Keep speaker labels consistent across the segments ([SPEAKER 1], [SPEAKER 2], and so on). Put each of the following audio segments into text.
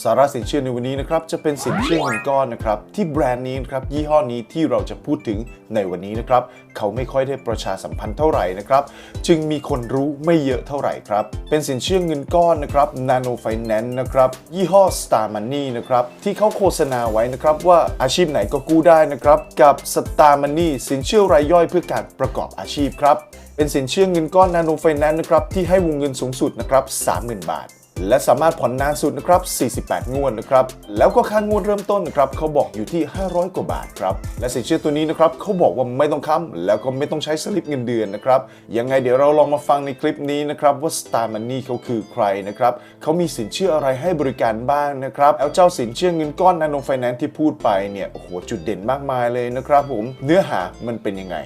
[SPEAKER 1] สาระสินเชื่อในวันนี้นะครับจะเป็นสินเชื่อเงินก้อนนะครับที่แบรนด์นี้นครับยี่ห้อนี้ที่เราจะพูดถึงในวันนี้นะครับเขาไม่ค่อยได้ประชาสัมพันธ์เท่าไหร่นะครับจึงมีคนรู้ไม่เยอะเท่าไหร่ครับเป็นสินเชื่อเงินก้อนนะครับ Nano Finance นะครับยี่ห้อ Star Money นะครับที่เขาโฆษณาไว้นะครับว่าอาชีพไหนก็กู้ได้นะครับกับ Star Money สินเชื่อรายย่อยเพื่อการประกอบอาชีพครับเป็นสินเชื่อเงินก้อน Nano Finance นะครับที่ให้วงเงินสูงสุดนะครับ30,000 บาท และสามารถผ่อนนานสุดนะครับ 48 งวดนะครับ แล้วก็ค่างงวดเริ่มต้นนะครับเขาบอกอยู่ที่ 500 กว่าบาทครับ และสินเชื่อตัวนี้นะครับเขาบอกว่าไม่ต้องค้ำแล้วก็ไม่ต้องใช้สลิปเงินเดือนนะครับ ยังไงเดี๋ยวเราลองมาฟังในคลิปนี้นะครับว่า Star Money เขาคือใครนะครับเขามีสินเชื่ออะไรให้บริการบ้างนะครับแล้วเจ้าสินเชื่อเงินก้อน Nano Finance ที่พูดไปเนี่ย โอ้โห จุดเด่นมากมายเลยนะครับผม เนื้อหามันเป็นยังไง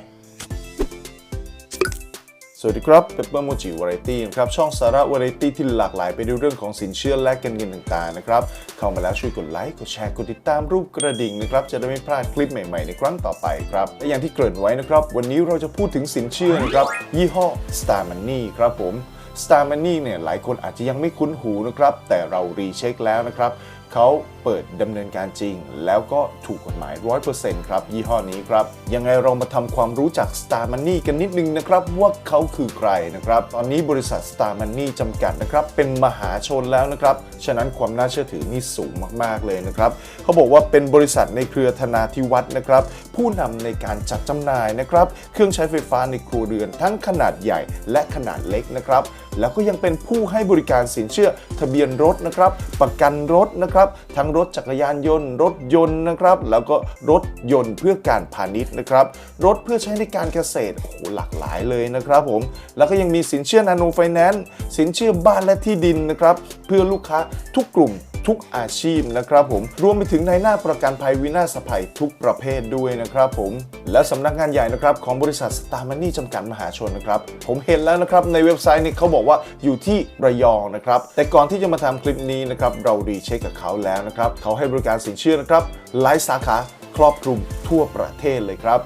[SPEAKER 1] วัสดีครับเปเปอร์โมจิวาไรตี้นะครับช่องสาระวาไรตี้ที่หลากหลายไปด้วยเรื่องของสินเชื่อและการเงินต่างๆนะครับเข้ามาแล้วช่วยกดไลค์กดแชร์กดติดตามรูปกระดิ่งนะครับจะได้ไม่พลาดคลิปใหม่ๆในครั้งต่อไปครับและอย่างที่เกริ่นไว้นะครับ วันนี้เราจะพูดถึงสินเชื่อนะครับยี่ห้อ Star Money ครับผม Star Money เนี่ยหลายคนอาจจะยังไม่คุ้นหูนะครับแต่เรารีเช็คแล้วนะครับ เขาเปิดดำเนินการจริง แล้วก็ถูกกฎหมาย 100%ครับ ยี่ห้อนี้ครับ ยังไงเรามาทำความรู้จัก Star Money กันนิดนึงนะครับ ว่าเขาคือใครนะครับ ตอนนี้บริษัท Star Money จำกัดนะครับ เป็นมหาชนแล้วนะครับ ฉะนั้นความน่าเชื่อถือนี่สูงมากๆเลยนะครับ เขาบอกว่าเป็นบริษัทในเครือธนาธิวัฒน์นะครับ ผู้นำในการจัดจำหน่ายนะครับ เครื่องใช้ไฟฟ้าในครัวเรือนทั้งขนาดใหญ่และขนาดเล็กนะครับ แล้วก็ยังเป็นผู้ให้บริการสินเชื่อ ทะเบียนรถนะครับ ประกันรถนะครับ ทั้งรถจักรยานยนต์ รถยนต์นะครับ แล้วก็รถยนต์เพื่อการพาณิชย์นะครับ รถเพื่อใช้ในการเกษตรโอ้โหหลากหลายเลยนะครับผม แล้วก็ยังมีสินเชื่อนาโนไฟแนนซ์สินเชื่อบ้านและที่ดินนะครับ เพื่อลูกค้าทุกกลุ่ม ทุกอาชีพนะครับผม รวมไปถึงในหน้าประกันภัยวินาศภัยทุกประเภทด้วยนะครับผม และสำนักงานใหญ่นะครับของบริษัทสตาร์มันนี่จำกัดมหาชนนะครับ ผมเห็นแล้วนะครับในเว็บไซต์นี่เขาบอกว่าอยู่ที่ระยองนะครับ แต่ก่อนที่จะมาทำคลิปนี้นะครับเรารีเช็คกับเขาแล้วนะครับเขาให้บริการสินเชื่อนะครับหลายสาขาครอบคลุมทั่วประเทศเลยครับ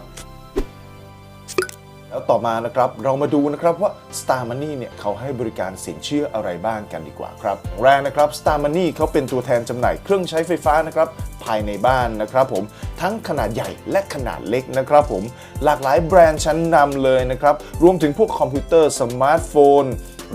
[SPEAKER 1] แล้วต่อมานะครับเรามาดูนะครับว่า Star Money เนี่ยเขาให้บริการสินเชื่ออะไรบ้างกันดีกว่าครับแรกนะครับ Star Money เขาเป็นตัวแทนจำหน่ายเครื่องใช้ไฟฟ้านะครับภายในบ้านนะครับผมทั้งขนาดใหญ่และขนาดเล็กนะครับผมหลากหลายแบรนด์ชั้นนำเลยนะครับรวมถึงพวกคอมพิวเตอร์สมาร์ทโฟน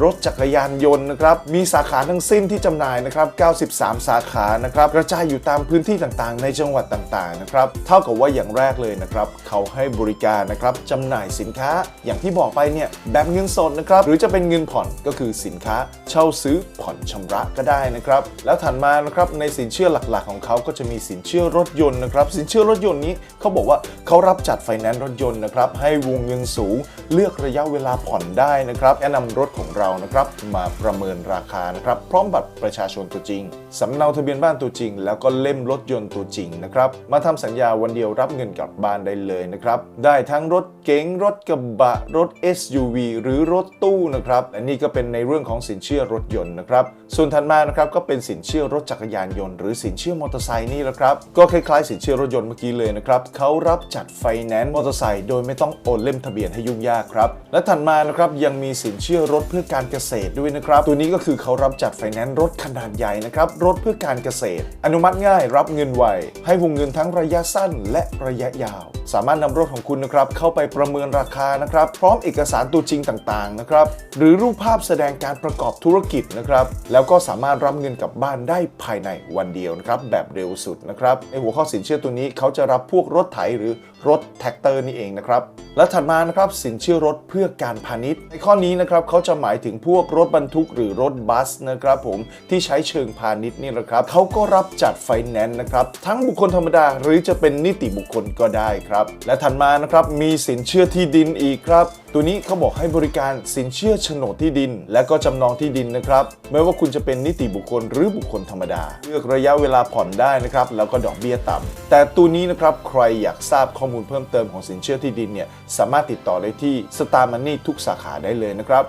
[SPEAKER 1] รถจักรยานยนต์นะครับมีสาขาทั้งสิ้นที่จำหน่ายนะครับ93 สาขานะครับกระจายอยู่ตามพื้นที่ต่างๆ ในจังหวัดต่างๆนะครับเท่ากับว่าอย่างแรกเลยนะครับเขาให้บริการนะครับจำหน่ายสินค้าอย่างที่บอกไปเนี่ยแบบเงินสดนะครับหรือจะเป็นเงินผ่อนก็คือสินค้าเช่าซื้อผ่อนชำระก็ได้นะครับแล้วถัดมานะครับในสินเชื่อหลักๆ ของเขาก็จะมีสินเชื่อรถยนต์นะครับสินเชื่อรถยนต์นี้เขาบอกว่าเขารับจัดไฟแนนซ์รถยนต์นะครับให้วงเงินสูง เลือกระยะเวลาผ่อนได้นะครับแนะนำรถของเรานะครับมาประเมินราคานะครับพร้อมบัตรประชาชนตัวจริงสำเนาทะเบียนบ้านตัวจริง แล้วก็เล่มรถยนต์ตัวจริงนะครับมาทำสัญญาวันเดียวรับเงินกลับบ้านได้เลยนะครับได้ทั้งรถเก๋งรถกระบะรถ SUV หรือรถตู้นะครับและนี่ก็เป็นในเรื่องของสินเชื่อรถยนต์นะครับส่วนถัดมานะครับก็เป็นสินเชื่อรถจักรยานยนต์ หรือสินเชื่อมอเตอร์ไซค์นี่แหละครับก็คล้ายๆ สินเชื่อรถยนต์เมื่อกี้เลยนะครับเขารับจัดไฟแนนซ์มอเตอร์ไซค์โดยไม่ต้องโอนเล่มทะเบียนให้ยุ่งยากครับและถัดมานะครับยังมีสินเชื่อรถเพื่อการการเกษตรด้วยนะครับ ตัวนี้ก็คือเขารับจัดไฟแนนซ์รถขนาดใหญ่นะครับ รถเพื่อการเกษตร อนุมัติง่ายรับเงินไว ให้วงเงินทั้งระยะสั้นและระยะยาว สามารถนำรถของคุณนะครับเข้าไปประเมินราคานะครับ พร้อมเอกสารตัวจริงต่างๆนะครับหรือรูปภาพแสดงการประกอบธุรกิจนะครับแล้วก็สามารถรับเงินกลับบ้านได้ภายในวันเดียวนะครับแบบเร็วสุดนะครับในหัวข้อสินเชื่อตัวนี้เขาจะรับพวกรถไถหรือรถแท็กเตอร์นี่เองนะครับและถัดมานะครับสินเชื่อรถเพื่อการพาณิชย์ ในข้อนี้นะครับเขาจะหมายถึงพวกรถบรรทุกหรือรถบัสนะครับผมที่ใช้เชิงพาณิชย์นี่แหละครับเขาก็รับจัดไฟแนนซ์นะครับทั้งบุคคลธรรมดาหรือจะเป็นนิติบุคคลก็ได้ครับและถัดมานะครับมีสินเชื่อที่ดินอีกครับตัวนี้เขาบอกให้บริการสินเชื่อโฉนดที่ดิน และก็จำนองที่ดินนะครับไม่ว่าคุณจะเป็นนิติบุคคลหรือบุคคลธรรมดา เลือกระยะเวลาผ่อนได้นะครับแล้วก็ดอกเบี้ยต่ำแต่ตัวนี้นะครับใครอยากทราบข้อมูลเพิ่มเติมของสินเชื่อที่ดินเนี่ยสามารถติดต่อได้ที่ Star Money ทุกสาขาได้เลยนะครับ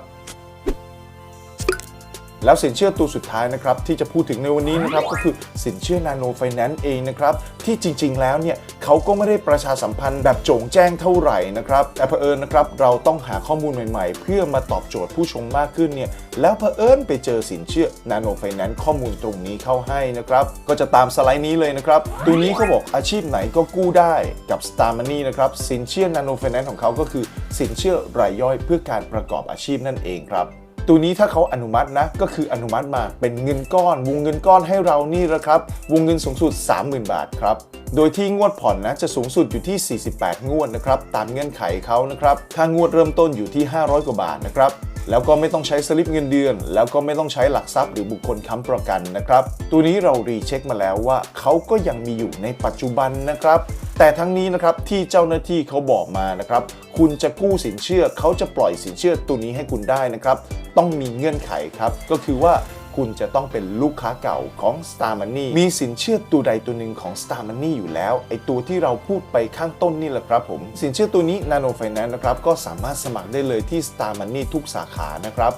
[SPEAKER 1] แล้วสินเชื่อตัวสุดท้ายนะครับที่จะพูดถึงในวันนี้นะครับก็คือสินเชื่อนาโนไฟแนนซ์เองนะครับที่จริง ๆ แล้วเนี่ยเขาก็ไม่ได้ประชาสัมพันธ์แบบโจงแจ้งเท่าไหร่นะครับแต่เผอิญนะครับเราต้องหาข้อมูลใหม่ๆ เพื่อมาตอบโจทย์ผู้ชมมากขึ้นเนี่ยแล้วเผอิญไปเจอสินเชื่อนาโนไฟแนนซ์ข้อมูลตรงนี้เข้าให้นะครับก็จะตามสไลด์นี้เลยนะครับตัวนี้เขาบอกอาชีพไหนก็กู้ได้กับ Star Money นะครับสินเชื่อนาโนไฟแนนซ์ของเขาก็คือสินเชื่อรายย่อยเพื่อการประกอบอาชีพนั่นเองครับ ตัวนี้ถ้าเขาอนุมัตินะก็คืออนุมัติมาเป็นเงินก้อน วงเงินก้อนให้เรานี่ละครับ วงเงินสูงสุด 30,000 บาทครับโดยที่งวดผ่อนนะจะสูงสุดอยู่ที่ 48 งวดนะครับตามเงื่อนไขเขานะครับค่างวดเริ่มต้นอยู่ที่ 500 กว่าบาทนะครับแล้วก็ไม่ต้องใช้สลิปเงินเดือน แล้วก็ไม่ต้องใช้หลักทรัพย์หรือบุคคลค้ำประกันนะครับ ตัวนี้เรารีเช็คมาแล้วว่าเขาก็ยังมีอยู่ในปัจจุบันนะครับ แต่ทั้งนี้นะครับที่เจ้าหน้าที่เขาบอกมานะครับ คุณจะกู้สินเชื่อเขาจะปล่อยสินเชื่อตัวนี้ให้คุณได้นะครับ ต้องมีเงื่อนไขครับ ก็คือว่าคุณจะต้องเป็นลูกค้าเก่าของ Star Money มีสินเชื่อตัวใดตัวหนึ่งของ Star Money อยู่แล้ว ไอตัวที่เราพูดไปข้างต้นนี่แหละครับผม สินเชื่อตัวนี้ Nano Finance นะครับ ก็สามารถสมัครได้เลยที่ Star Money ทุกสาขานะครับ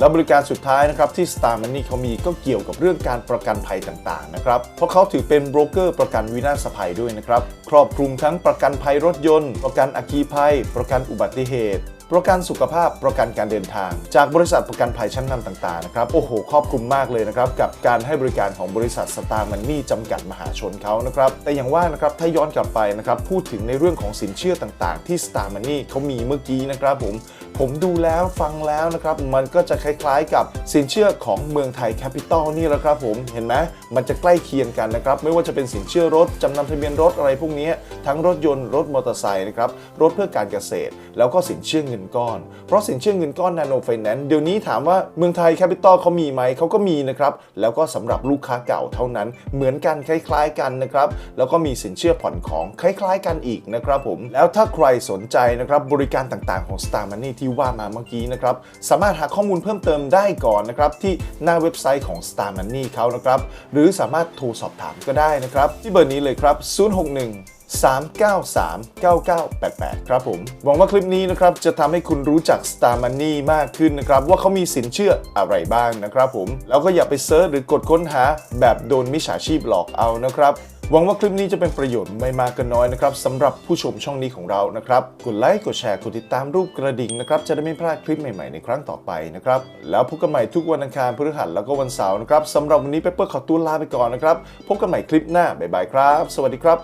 [SPEAKER 1] แล้วบริการสุดท้ายนะครับที่ Star Money เขามีก็เกี่ยวกับเรื่องการประกันภัยต่างๆนะครับเพราะเขาถือเป็นโบรกเกอร์ประกันวินาศภัยด้วยนะครับครอบคลุมทั้งประกันภัยรถยนต์ ประกันอัคคีภัย ประกันอุบัติเหตุประกันสุขภาพประกันการเดินทาง จากบริษัทประกันภัยชั้นนำต่างๆนะครับโอ้โห ครอบคลุมมากเลยนะครับ กับการให้บริการของบริษัทสตาร์มันนี่จำกัดมหาชนเขานะครับ แต่อย่างว่านะครับถ้าย้อนกลับไปนะครับ พูดถึงในเรื่องของสินเชื่อต่างๆ ที่ Star Money เขามีเมื่อกี้นะครับผม ผมดูแล้วฟังแล้วนะครับ มันก็จะคล้ายๆกับสินเชื่อของเมืองไทยแคปิตอลนี่แหละครับผมเห็นไหมมันจะใกล้เคียงกันนะครับ ไม่ว่าจะเป็นสินเชื่อรถจำนำทะเบียนรถอะไรพวกนี้ทั้งรถยนต์รถมอเตอร์ไซค์นะครับรถเพื่อการเกษตร แล้วก็สินเชื่อเงินก้อน เพราะสินเชื่อเงินก้อนนาโนไฟแนนซ์เดี๋ยวนี้ถามว่าเมืองไทยแคปิตอลเขามีไหมเขาก็มีนะครับแล้วก็สำหรับลูกค้าเก่าเท่านั้น เหมือนกันคล้าย ๆกันนะครับแล้วก็มีสินเชื่อผ่อนของคล้าย ๆ กันอีกนะครับผมแล้วถ้าใครสนใจนะครับบริการต่างๆของ Star Money ที่ว่ามาเมื่อกี้นะครับ สามารถหาข้อมูลเพิ่มเติมได้ก่อนนะครับ ที่หน้าเว็บไซต์ของ Star Money เขานะครับ หรือสามารถโทรสอบถามก็ได้นะครับ ที่เบอร์นี้เลยครับ 061 393 9988 ครับผม หวังว่าคลิปนี้นะครับจะทำให้คุณรู้จัก Star Money มากขึ้นนะครับ ว่าเขามีสินเชื่ออะไรบ้างนะครับผม แล้วก็อย่าไปเซิร์ชหรือกดค้นหาแบบโดนมิจฉาชีพหลอกเอานะครับ หวังว่าคลิปนี้จะเป็นประโยชน์ไม่มากก็น้อยนะครับสำหรับผู้ชมช่องนี้ของเรานะครับกดไลค์กดแชร์กดติดตามรูปกระดิ่งนะครับจะได้ไม่พลาดคลิปใหม่ๆในครั้งต่อไปนะครับแล้วพบกันใหม่ทุกวันอังคารพฤหัสแล้วก็วันเสาร์นะครับสำหรับวันนี้เปเปอร์ขอตัวลาไปก่อนนะครับพบกันใหม่คลิปหน้าบ๊ายบายครับ สวัสดีครับ